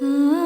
Hmm.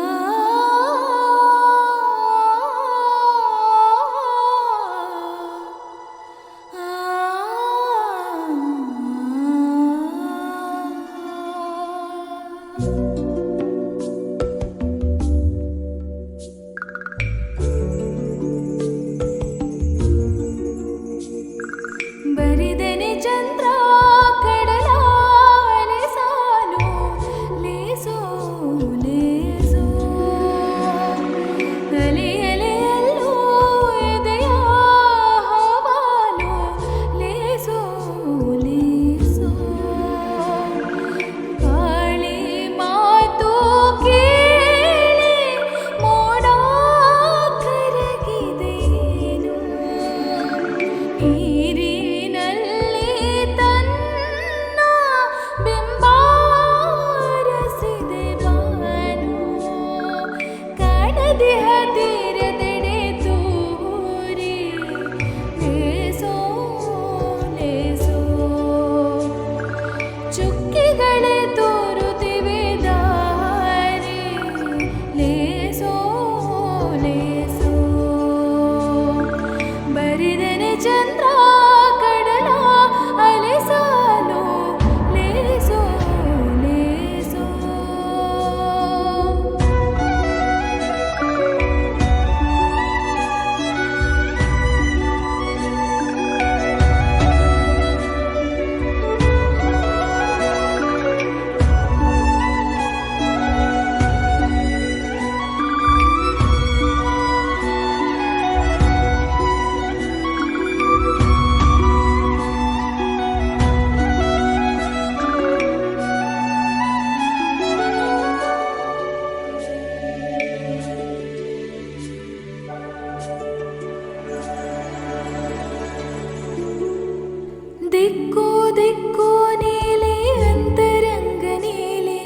ದಿಕ್ಕು ದಿಕ್ಕೋ ನೀಲಿ ಅಂತರಂಗ ನೀಲಿ,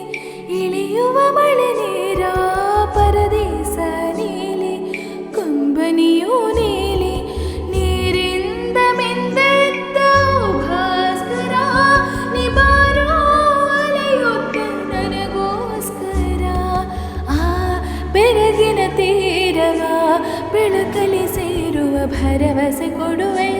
ಇಳಿಯುವ ಮಳೆ ನೀರ ಪರದೇಶ ನೀಲಿ, ಕಂಬನಿಯು ನೀಲಿ, ನೀರಿಂದ ಮಿಂದೆದ್ದ ಭಾಸ್ಕರ, ನಿಬಾರೋ ಅಲೆಯುತ್ತ ನನಗೋಸ್ಕರ. ಆ ಬೆರಗಿನ ತೀರವ ಬೆಳಕಲಿ ಸೇರುವ ಭರವಸೆ ಕೊಡುವೆ